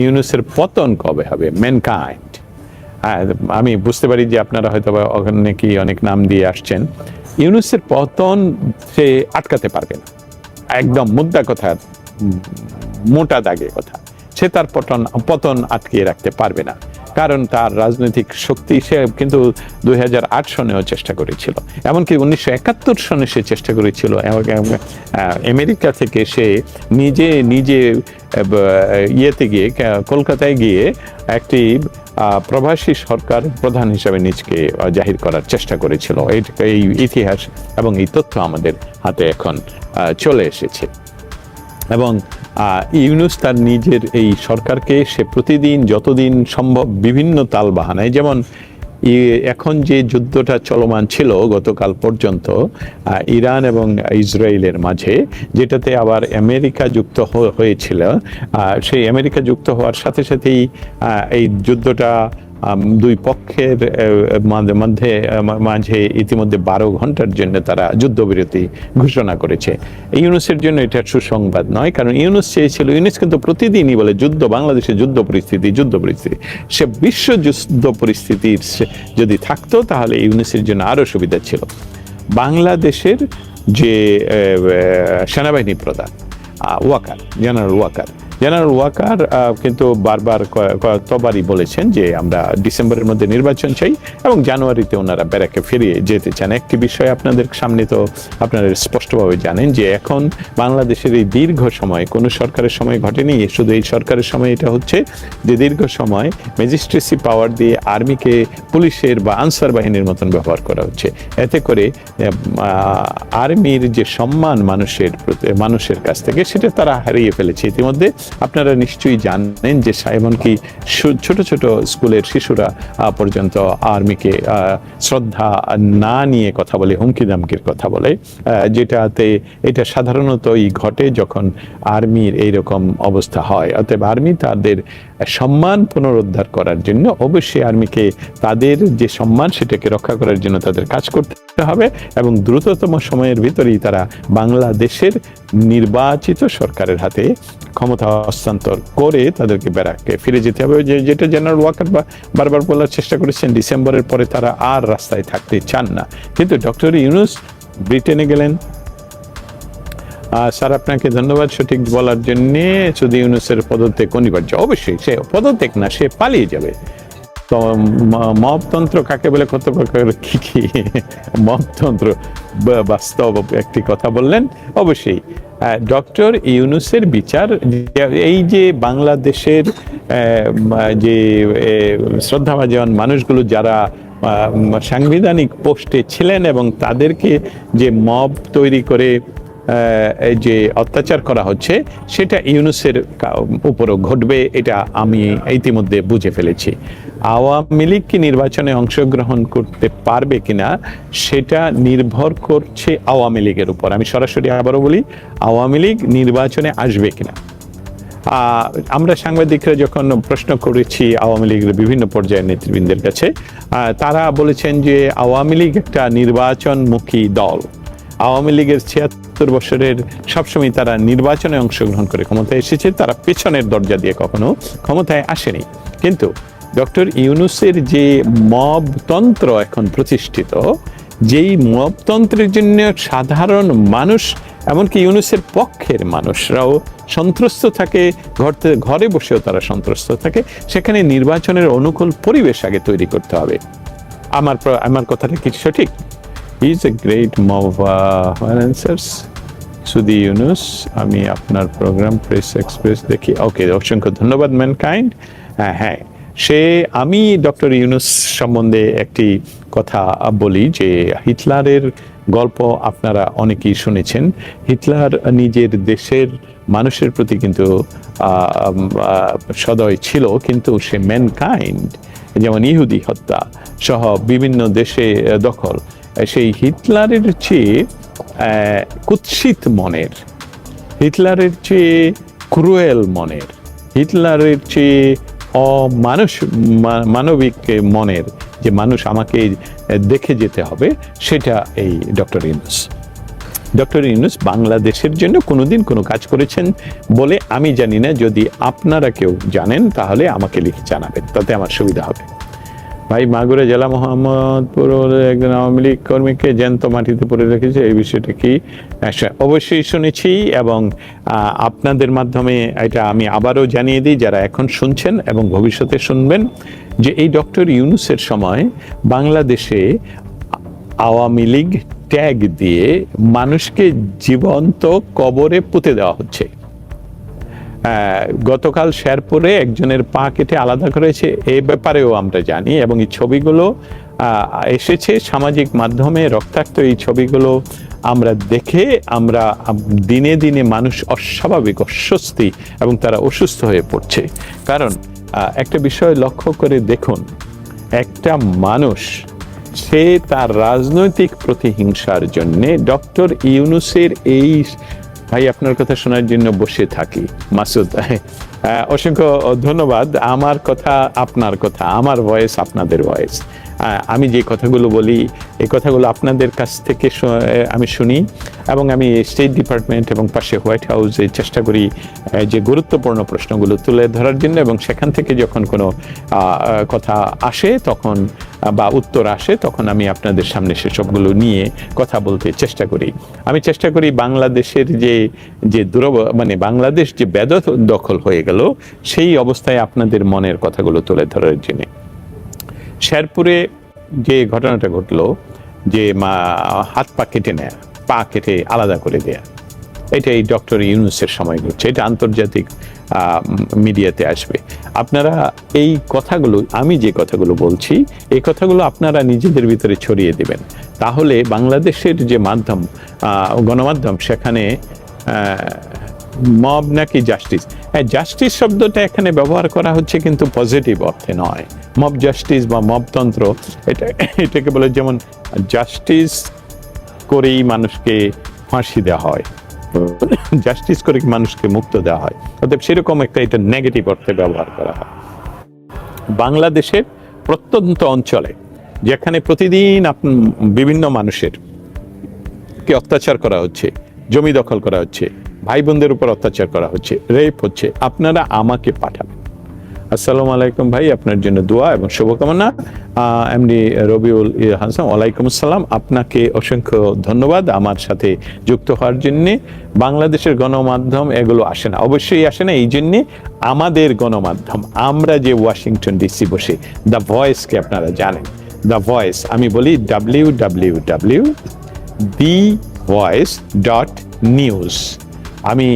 ইউনুসের পতন কবে হবে? ম্যানকাইন্ড আমি বুঝতে পারি যে আপনারা হয়তো ওখানে কি অনেক নাম দিয়ে আসছেন। ইউনুসের পতন সে আটকাতে পারবে না। একদম মুদ্রা কথা, মোটা দাগে কথা। সে তার পতন পতন আটকিয়ে রাখতে পারবে না। কারণ তার রাজনৈতিক শক্তি সে কিন্তু দুই হাজার আট সনেও চেষ্টা করেছিল। এমনকি উনিশশো একাত্তর সনে সে চেষ্টা করেছিল। আমেরিকা থেকে সে নিজে নিজে ইয়েতে গিয়ে কলকাতায় গিয়ে একটি প্রবাসী সরকার প্রধান হিসাবে নিজকে জাহির করার চেষ্টা করেছিল। এই ইতিহাস এবং এই তথ্য আমাদের হাতে এখন চলে এসেছে। এবং ইউনুস তার নিজের এই সরকারকে সে প্রতিদিন, যতদিন সম্ভব বিভিন্ন তাল বাহানায় যেমন এখন যে যুদ্ধটা চলমান ছিল গতকাল পর্যন্ত ইরান এবং ইসরায়েলের মাঝে, যেটাতে আবার আমেরিকা যুক্ত হয়েছিল সেই আমেরিকা যুক্ত হওয়ার সাথে সাথেই এই যুদ্ধটা দুই পক্ষের মধ্যে মাঝে ইতিমধ্যে বারো ঘণ্টার জন্য তারা যুদ্ধবিরতি ঘোষণা করেছে। ইউনুসের জন্য এটা সুসংবাদ নয়, কারণ ইউনুস চেয়েছিল, ইউনুস কিন্তু প্রতিদিনই বলে যুদ্ধ, বাংলাদেশে যুদ্ধ পরিস্থিতি যুদ্ধ পরিস্থিতি। সে বিশ্ব যুদ্ধ পরিস্থিতির যদি থাকতো, তাহলে ইউনুসের জন্য আরও সুবিধা ছিল। বাংলাদেশের যে সেনাবাহিনী প্রধান ওয়াকার, জেনারেল ওয়াকার জেনারেল ওয়াকার কিন্তু বারবার কতবারই বলেছেন যে আমরা ডিসেম্বরের মধ্যে নির্বাচন চাই এবং জানুয়ারিতে ওনারা ব্যারাকে ফিরিয়ে যেতে চান। একটি বিষয় আপনাদের সামনে তো আপনারা স্পষ্টভাবে জানেন যে এখন বাংলাদেশের এই দীর্ঘ সময়, কোনো সরকারের সময় ঘটেনি, শুধু এই সরকারের সময় এটা হচ্ছে যে দীর্ঘ সময় ম্যাজিস্ট্রেসি পাওয়ার দিয়ে আর্মিকে পুলিশের বা আনসার বাহিনীর মতন ব্যবহার করা হচ্ছে। এতে করে আর্মির যে সম্মান মানুষের মানুষের কাছ থেকে, সেটা তারা হারিয়ে ফেলেছে। ইতিমধ্যে আপনারা নিশ্চয়ই জানেন যে এমনকি ছোট ছোট স্কুলের শিশুরা পর্যন্ত আর্মিকে শ্রদ্ধা না নিয়ে কথা বলে, হুমকি দামকির কথা বলে যেটাতে এটা সাধারণতই ঘটে যখন আর্মির এইরকম অবস্থা হয়। অতএব আর্মি তাদের সম্মান পুনরুদ্ধার করার জন্য অবশ্যই আর্মিকে তাদের যে সম্মান, সেটাকে রক্ষা করার জন্য তাদের কাজ করতে হবে এবং দ্রুততম সময়ের ভিতরেই তারা বাংলাদেশের নির্বাচিত সরকারের হাতে ক্ষমতা হস্তান্তর করে তাদেরকে ব্যারাককে ফিরে যেতে হবে। যে যেটা জেনারেল ওয়াকার বারবার বলার চেষ্টা করেছেন, ডিসেম্বরের পরে তারা আর রাস্তায় থাকতে চান না। কিন্তু ডক্টর ইউনুস ব্রিটেনে গেলেন স্যার, আপনাকে ধন্যবাদ সঠিক বলার জন্য। শুধু ইউনুসের পদত্যাগ অনিবার্য। অবশ্যই, সে পদত্যাগ না, সে পালিয়ে যাবে। তো, ম- মবতন্ত্র কাকে বলে? কত প্রকার কি কি? মবতন্ত্র বা- বাস্তব একটি কথা বললেন। অবশ্যই ডক্টর ইউনুসের বিচার এই যে বাংলাদেশের যে শ্রদ্ধাভাজন মানুষগুলো যারা সাংবিধানিক পোস্টে ছিলেন এবং তাদেরকে যে মব তৈরি করে এই যে অত্যাচার করা হচ্ছে, সেটা ইউনুসের উপরও ঘটবে, এটা আমি ইতিমধ্যে বুঝে ফেলেছি। আওয়ামী লীগ কি নির্বাচনে অংশগ্রহণ করতে পারবে কিনা, সেটা নির্ভর করছে আওয়ামী লীগের উপর। আমি সরাসরি আবারও বলি, আওয়ামী লীগ নির্বাচনে আসবে কিনা। আমরা সাংবাদিকরা যখন প্রশ্ন করেছি আওয়ামী লীগের বিভিন্ন পর্যায়ের নেতৃবৃন্দের কাছে তারা বলেছেন যে আওয়ামী লীগ একটা নির্বাচনমুখী দল। আওয়ামী লীগের ছিয়াত্তর বছরের সবসময় তারা নির্বাচনে অংশগ্রহণ করে ক্ষমতায় এসেছে, তারা পেছনের দরজা দিয়ে কখনো ক্ষমতায় আসেনি। কিন্তু ডক্টর ইউনুসের যে মবতন্ত্র এখন প্রতিষ্ঠিত, যেই মবতন্ত্রের জন্য সাধারণ মানুষ, এমনকি ইউনুসের পক্ষের মানুষরাও সন্ত্রস্ত থাকে, ঘর ঘরে বসেও তারা সন্ত্রস্ত থাকে, সেখানে নির্বাচনের অনুকূল পরিবেশ আগে তৈরি করতে হবে। আমার আমার কথাটা কি সঠিক? ইজ এ গ্রেট অ্যান্সার্স সুদি ইউনুস, আমি আপনার প্রোগ্রাম প্রেস এক্সপ্রেস দেখি। ওকে অসংখ্য ধন্যবাদ ম্যানকাইন্ড হ্যাঁ হ্যাঁ সে, আমি ডক্টর ইউনুস সম্বন্ধে একটি কথা বলি যে, হিটলারের গল্প আপনারা অনেকেই শুনেছেন। হিটলার নিজের দেশের মানুষের প্রতি কিন্তু সদয় ছিল, কিন্তু সে ম্যানকাইন্ড যেমন ইহুদি হত্যা সহ বিভিন্ন দেশে দখল। সেই হিটলারের চেয়ে কুৎসিত মনের, হিটলারের চেয়ে ক্রুয়েল মনের, হিটলারের চেয়ে অমানুষ মানবিক মনের যে মানুষ আমাকে দেখে যেতে হবে, সেটা এই ডক্টর ইউনুস। ডক্টর ইউনুস বাংলাদেশের জন্য কোনোদিন কোনো কাজ করেছেন বলে আমি জানি না। যদি আপনারা কেউ জানেন, তাহলে আমাকে লিখে জানাবেন। তাতে আমার সুবিধা হবে। ভাই মাগুরা জেলা মোহাম্মদপুর একজন আওয়ামী লীগ কর্মীকে জ্যান্ত মাটিতে পড়ে রেখেছে এই বিষয়টা কি? আচ্ছা, অবশ্যই শুনেছি এবং আপনাদের মাধ্যমে এটা আমি আবারও জানিয়ে দিই যারা এখন শুনছেন এবং ভবিষ্যতে শুনবেন যে এই ডক্টর ইউনুসের সময় বাংলাদেশে আওয়ামী লীগ ট্যাগ দিয়ে মানুষকে জীবন্ত কবরে পুঁতে দেওয়া হচ্ছে। গতকাল শেরপুরে একজনের পা কেটে আলাদা করেছে, এ ব্যাপারেও আমরা জানি এবং এই ছবিগুলো এসেছে সামাজিক মাধ্যমে, রক্তাক্ত এই ছবিগুলো আমরা দেখে আমরা দিনে দিনে মানুষ অস্বাভাবিক অস্বস্তি এবং তারা অসুস্থ হয়ে পড়ছে। কারণ একটা বিষয় লক্ষ্য করে দেখুন, একটা মানুষ, সে তার রাজনৈতিক প্রতিহিংসার জন্যে ডক্টর ইউনুসের এই ভাই, আপনার কথা শোনার জন্য বসে থাকি। মাসুদ অসংখ্য ধন্যবাদ। আমার কথা আপনার কথা, আমার ভয়েস আপনাদের ভয়েস আমি যে কথাগুলো বলি, এই কথাগুলো আপনাদের কাছ থেকে আমি শুনি এবং আমি স্টেট ডিপার্টমেন্ট এবং পাশে হোয়াইট হাউসে চেষ্টা করি যে গুরুত্বপূর্ণ প্রশ্নগুলো তুলে ধরার জন্য এবং সেখান থেকে যখন কোনো কথা আসে, তখন বা উত্তর আসে, তখন আমি আপনাদের সামনে সেসবগুলো নিয়ে কথা বলতে চেষ্টা করি। আমি চেষ্টা করি বাংলাদেশের যে যে দুরব মানে বাংলাদেশ যে বেদ দখল হয়ে গেল, সেই অবস্থায় আপনাদের মনের কথাগুলো তুলে ধরার জন্য। শেরপুরে যে ঘটনাটা ঘটলো, যে মা হাত পা কেটে নেয়া, পা কেটে আলাদা করে দেয়া এটা এই ডক্টর ইউনুসের সময় ঘটছে, এটা আন্তর্জাতিক মিডিয়াতে আসবে। আপনারা এই কথাগুলো, আমি যে কথাগুলো বলছি, এই কথাগুলো আপনারা নিজেদের ভিতরে ছড়িয়ে দেবেন। তাহলে বাংলাদেশের যে মাধ্যম গণমাধ্যম, সেখানে মব নাকি জাস্টিস? হ্যাঁ জাস্টিস শব্দটা এখানে ব্যবহার করা হচ্ছে কিন্তু পজিটিভ অর্থে নয়। মব জাস্টিস বা মবতন্ত্র, এটা, এটাকে বলে যেমন জাস্টিস করেই মানুষকে ফাঁসি দেওয়া হয়। জাস্টিস করে মানুষকে মুক্ত দেওয়া হয়? অর্থাৎ সেরকম একটা এটা নেগেটিভ অর্থে ব্যবহার করা হয়। বাংলাদেশের প্রত্যন্ত অঞ্চলে, যেখানে প্রতিদিন বিভিন্ন মানুষের কে অত্যাচার করা হচ্ছে, জমি দখল করা হচ্ছে, ভাই বোনদের উপর অত্যাচার করা হচ্ছে রেপ হচ্ছে, আপনারা আমাকে পাঠাবেন আসসালামু আলাইকুম ভাই, আপনার জন্য দোয়া এবং শুভকামনা। এমডি রবিউল হাসান ওয়ালাইকুম আসসালাম। আপনাকে অসংখ্য ধন্যবাদ আমার সাথে যুক্ত হওয়ার জন্য। বাংলাদেশের গণমাধ্যম এগুলো আসে না, অবশ্যই আসে না, এই জন্যে আমাদের গণমাধ্যম, আমরা যে ওয়াশিংটন ডিসি বসে দ্য ভয়েসকে আপনারা জানেন। দ্য ভয়েস আমি বলি W W W the voice dot news আমি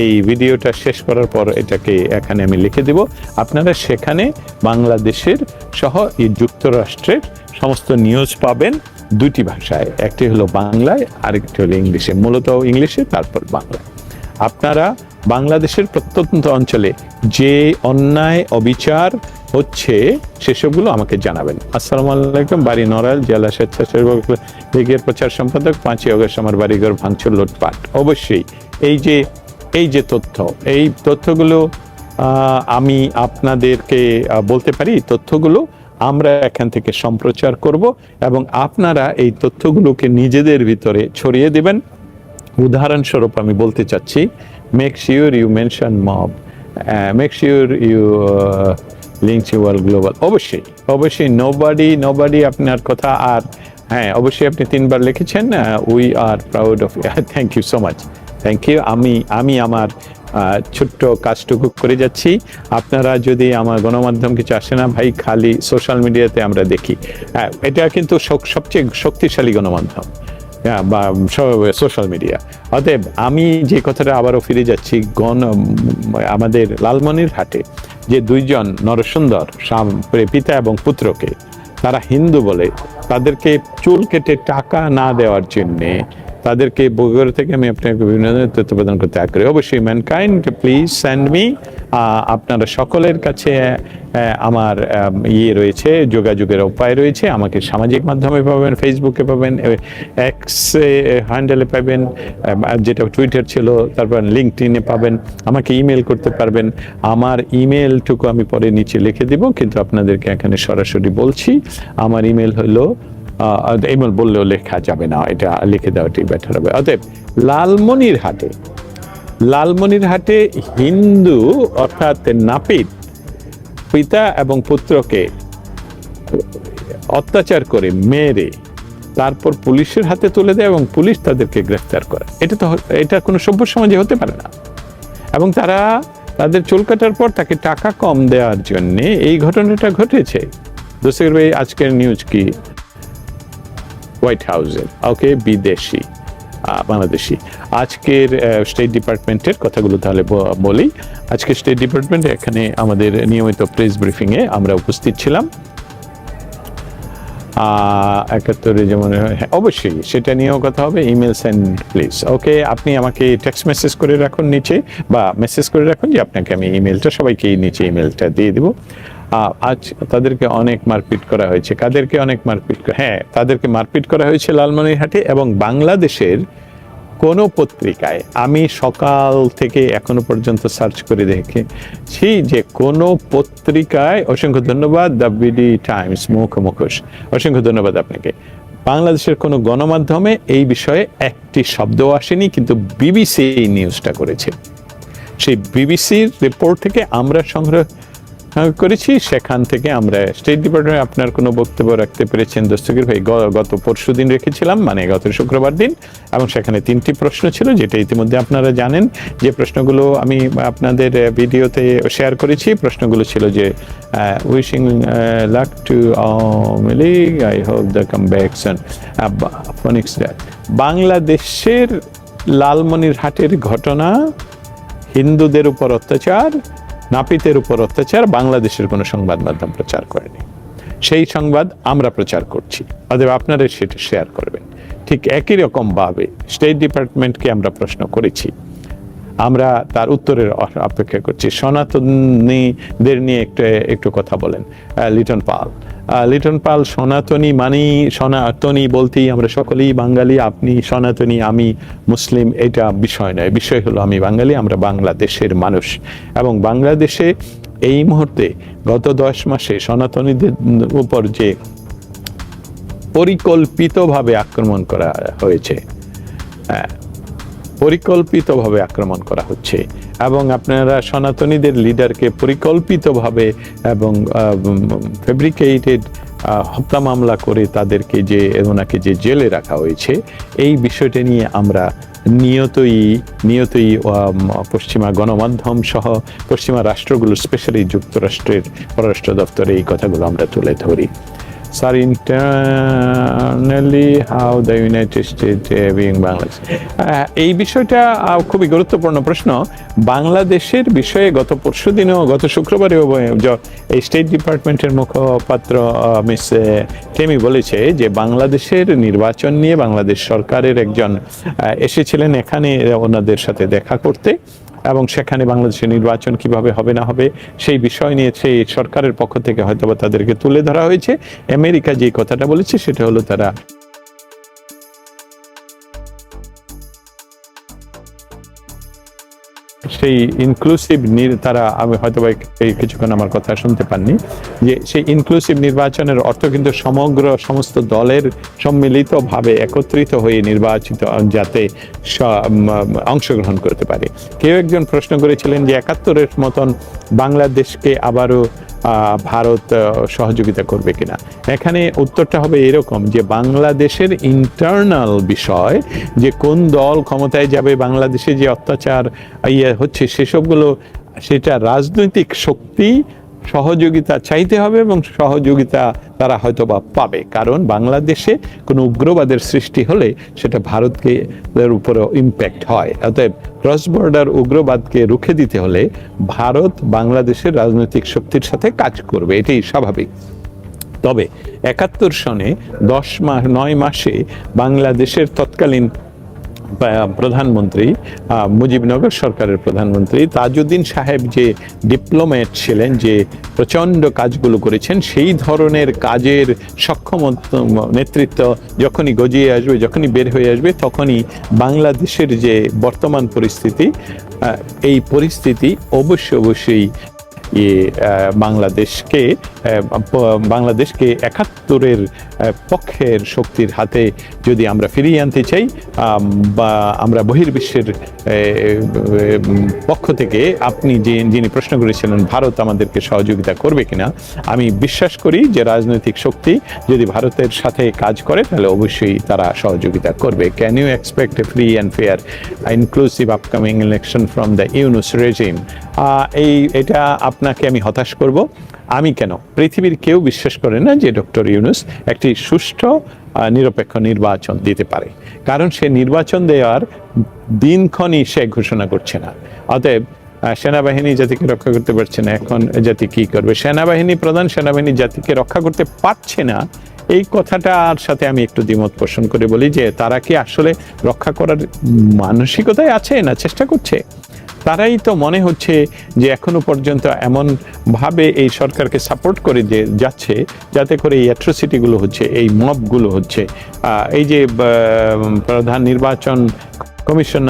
এই ভিডিওটা শেষ করার পর এটাকে এখানে আমি লিখে দেব। আপনারা সেখানে বাংলাদেশের সহ এই যুক্তরাষ্ট্রের সমস্ত নিউজ পাবেন দুটি ভাষায়। একটি হলো বাংলায়, আরেকটি হলো ইংলিশে। মূলত ইংলিশে, তারপর বাংলায় আপনারা বাংলাদেশের প্রত্যন্ত অঞ্চলে যে অন্যায়, অবিচার হচ্ছে, সেসবগুলো আমাকে জানাবেন। আসসালামু আলাইকুম, বাড়ি নড়াইল, জেলা স্বেচ্ছাসেবক লীগের প্রচার সম্পাদক, পাঁচই অগস্ট আমার বাড়িঘর ভাঙচুর, লুটপাট। অবশ্যই এই যে এই যে তথ্য, এই তথ্যগুলো আমি আপনাদেরকে বলতে পারি তথ্যগুলো আমরা এখান থেকে সম্প্রচার করব এবং আপনারা এই তথ্যগুলোকে নিজেদের ভিতরে ছড়িয়ে দেবেন। উদাহরণস্বরূপ আমি বলতে চাচ্ছি make sure you mention mob make sure you link to world global অবশ্যই অবশ্যই নোবাডি নোবাডি আপনার কথা আর হ্যাঁ অবশ্যই আপনি তিনবার লিখেছেন we are proud of thank you so much thank you আমি আমি আমার ছোট্ট কাজটুকু করে যাচ্ছি। আপনারা যদি আমার গণমাধ্যম কিছু আসে না ভাই খালি সোশ্যাল মিডিয়াতে আমরা দেখি। হ্যাঁ এটা কিন্তু সবচেয়ে শক্তিশালী গণমাধ্যম। হ্যাঁ, বা সোশ্যাল মিডিয়া অতএব আমি যে কথাটা আবারও ফিরে যাচ্ছি গণ আমাদের লালমনির হাটে যে দুইজন নরসুন্দর স্বাম- পিতা এবং পুত্রকে তারা হিন্দু বলে তাদেরকে চুল কেটে টাকা না দেওয়ার জন্যে তাদেরকে বগুড়া থেকে আমি আপনাকে বিভিন্ন ধরনের তথ্য প্রদান করতে আগ্রহী। অবশ্যই ম্যানকাইন্ড প্লিজ স্যান্ড মি আপনারা সকলের কাছে আমার ইয়ে রয়েছে, যোগাযোগের উপায় রয়েছে। আমাকে সামাজিক মাধ্যমে পাবেন ফেসবুকে পাবেন এক্স হ্যান্ডেলে পাবেন যেটা টুইটার ছিল, তারপর লিঙ্কডিনে পাবেন। আমাকে ইমেল করতে পারবেন। আমার ইমেলটুকু আমি পরে নিচে লিখে দিব, কিন্তু আপনাদেরকে এখানে সরাসরি বলছি। আমার ইমেল হলো ইমেল বললেও লেখা যাবে না, এটা লিখে দেওয়াটি বেটার হবে। অতএব লালমনির হাটে লালমনির হাটে হিন্দু অর্থাৎ নাপিত পিতা এবং পুত্রকে অত্যাচার করে মেরে তারপর পুলিশের হাতে তুলে দেয় এবং পুলিশ তাদেরকে গ্রেফতার করে। এটা তো এটা কোনো সভ্য সমাজে হতে পারে না। এবং তারা তাদের চুল কাটার পর তাকে টাকা কম দেওয়ার জন্যে এই ঘটনাটা ঘটেছে। দোষের ভাই, আজকের নিউজ কি? হোয়াইট হাউসের। ওকে বিদেশি বাংলাদেশি। আজকের স্টেট ডিপার্টমেন্টের কথাগুলো তাহলে বলি। আজকে স্টেট ডিপার্টমেন্ট এখানে আমাদের নিয়মিত প্রেস ব্রিফিংয়ে আমরা উপস্থিত ছিলাম। একাত্তরে যেমন হ্যাঁ, অবশ্যই সেটা নিয়েও কথা হবে। ইমেল সেন্ড প্লিজ ওকে আপনি আমাকে টেক্সট মেসেজ করে রাখুন নিচে বা মেসেজ করে রাখুন যে আপনাকে আমি ইমেলটা সবাইকে নিচে ইমেলটা দিয়ে দিব। আজ তাদেরকে অনেক মারপিট করা হয়েছে। কাদেরকে অনেক মারপিট হ্যাঁ তাদেরকে মারপিট করা হয়েছে লালমনিরহাটে এবং বাংলাদেশের কোনো পত্রিকায়। আমি সকাল থেকে এখনও পর্যন্ত সার্চ করে দেখেছি যে কোনো পত্রিকায়, অসংখ্য ধন্যবাদ, দ্য বিডি টাইমস, মুখ মুখোশ। অসংখ্য ধন্যবাদ আপনাকে। বাংলাদেশের কোনো গণমাধ্যমে এই বিষয়ে একটি শব্দ আসেনি, কিন্তু বিবিসি এই নিউজটা করেছে। সেই বিবিসির রিপোর্ট থেকে আমরা সংগ্রহ করেছি। সেখান থেকে আমরা স্টেট ডিপার্টমেন্টে আপনার কোনো বক্তব্য রাখতে পেরেছেন দস্তগীর ভাই গত পরশু দিন রেখেছিলাম মানে গত শুক্রবার দিন। এবং সেখানে তিনটি প্রশ্ন ছিল, যেটা ইতিমধ্যে আপনারা জানেন। যে প্রশ্নগুলো আমি আপনাদের ভিডিওতে শেয়ার করেছি। প্রশ্নগুলো ছিল যে wishing luck to I hope the come back বাংলাদেশের লালমনিরহাটের ঘটনা, হিন্দুদের উপর অত্যাচার নাপিতের উপর অত্যাচার, বাংলাদেশের কোনো সংবাদ মাধ্যম প্রচার করেনি। সেই সংবাদ আমরা প্রচার করছি। অতএব আপনারা সেটা শেয়ার করবেন। ঠিক একই রকমভাবে স্টেট ডিপার্টমেন্টকে আমরা প্রশ্ন করেছি। আমরা তার উত্তরের অপেক্ষা করছি। সনাতনীদের নিয়ে একটু একটু কথা বলেন লিটন পাল। লিটন পাল, সনাতনী মানি, সনাতনী বলতেই আমরা সকলেই বাঙালি, আপনি সনাতনী, আমি মুসলিম, এটা বিষয় নয়। বিষয় হলো আমি বাঙালি, আমরা বাংলাদেশের মানুষ। এবং বাংলাদেশে এই মুহূর্তে গত দশ মাসে সনাতনীদের উপর যে পরিকল্পিতভাবে আক্রমণ করা হয়েছে পরিকল্পিতভাবে আক্রমণ করা হচ্ছে এবং আপনারা সনাতনীদের লিডারকে পরিকল্পিতভাবে এবং ফেব্রিকেটেড হত্যা মামলা করে তাদেরকে যে, ওনাকে যে জেলে রাখা হয়েছে, এই বিষয়টা নিয়ে আমরা নিয়তই নিয়তই পশ্চিমা গণমাধ্যম সহ পশ্চিমা রাষ্ট্রগুলো, স্পেশালি যুক্তরাষ্ট্রের পররাষ্ট্র দপ্তরে এই কথাগুলো আমরা তুলে ধরি। Sir internally how the United State being Bangladesh এই বিষয়টা খুবই গুরুত্বপূর্ণ প্রশ্ন। বাংলাদেশের বিষয়ে গত পরশু দিনও, গত য- এই স্টেট ডিপার্টমেন্টের মুখপাত্র মিস টেমি বলেছে যে বাংলাদেশের নির্বাচন নিয়ে বাংলাদেশ সরকারের একজন এসেছিলেন এখানে ওনাদের সাথে দেখা করতে। এবং সেখানে বাংলাদেশের নির্বাচন কীভাবে হবে, না হবে, সেই বিষয় নিয়ে সেই সরকারের পক্ষ থেকে হয়তো তাদেরকে তুলে ধরা হয়েছে। আমেরিকা যে কথাটা বলেছে, সেটা হলো তারা সেই ইনক্লুসিভ তারা, আমি হয়তো এই কিছুক্ষণ আমার কথা শুনতে পাননি, যে সেই ইনক্লুসিভ নির্বাচনের অর্থ কিন্তু সমগ্র সমস্ত দলের সম্মিলিতভাবে একত্রিত হয়ে নির্বাচিত, যাতে অংশগ্রহণ করতে পারে। কেউ একজন প্রশ্ন করেছিলেন যে একাত্তরের মতন বাংলাদেশকে আবারও ভারত সহযোগিতা করবে কিনা। এখানে উত্তরটা হবে এরকম যে, বাংলাদেশের ইন্টারনাল বিষয়, যে কোন দল ক্ষমতায় যাবে, বাংলাদেশে যে অত্যাচার ইয়ে হচ্ছে, সেসবগুলো, সেটা রাজনৈতিক শক্তি সহযোগিতা চাইতে হবে এবং সহযোগিতা তারা হয়তো বা পাবে। কারণ বাংলাদেশে কোনো উগ্রবাদের সৃষ্টি হলে সেটা ভারতকে এর উপরে ইম্প্যাক্ট হয়। অতএব ক্রস বর্ডার উগ্রবাদকে রুখে দিতে হলে ভারত বাংলাদেশের রাজনৈতিক শক্তির সাথে কাজ করবে, এটাই স্বাভাবিক। তবে একাত্তর সনে দশ মাস নয় মাসে বাংলাদেশের তৎকালীন প্রধানমন্ত্রী মুজিবনগর সরকারের প্রধানমন্ত্রী তাজউদ্দিন সাহেব যে ডিপ্লোম্যাট ছিলেন, যে প্রচণ্ড কাজগুলো করেছেন, সেই ধরনের কাজের সক্ষম নেতৃত্ব যখনই গজিয়ে আসবে, যখনই বের হয়ে আসবে, তখনই বাংলাদেশের যে বর্তমান পরিস্থিতি এই পরিস্থিতি অবশ্যই অবশ্যই বাংলাদেশকে বাংলাদেশকে একাত্তরের পক্ষের শক্তির হাতে যদি আমরা ফিরিয়ে আনতে চাই বা আমরা বহির্বিশ্বের পক্ষ থেকে আপনি যে, যিনি প্রশ্ন করেছিলেন, ভারত আমাদেরকে সহযোগিতা করবে কিনা, আমি বিশ্বাস করি যে রাজনৈতিক শক্তি যদি ভারতের সাথে কাজ করে, তাহলে অবশ্যই তারা সহযোগিতা করবে। Can you expect a free and fair inclusive upcoming election from the Yunus regime এই, এটা আপনাকে আমি হতাশ করব। আমি কেন? পৃথিবীর কেউ বিশ্বাস করে না যে ডক্টর ইউনুস একটি সুষ্ঠু নিরপেক্ষ নির্বাচন দিতে পারে। কারণ সে নির্বাচন দেওয়ার দিনক্ষণই সে ঘোষণা করছে না। অতএব সেনাবাহিনী জাতিকে রক্ষা করতে পারছে না। এখন জাতি কি করবে? সেনাবাহিনী, প্রধান সেনাবাহিনী জাতিকে রক্ষা করতে পারছে না। এই কথাটার সাথে আমি একটু দ্বিমত পোষণ করে বলি যে, তারা কি আসলে রক্ষা করার মানসিকতায় আছে না চেষ্টা করছে? তারাই তো মনে হচ্ছে যে এখনও পর্যন্ত এমন ভাবে এই সরকারকে সাপোর্ট করে যে যাচ্ছে, যাতে করে এই অ্যাট্রোসিটিগুলো হচ্ছে, এই মবগুলো হচ্ছে। এই যে প্রধান নির্বাচন কমিশনার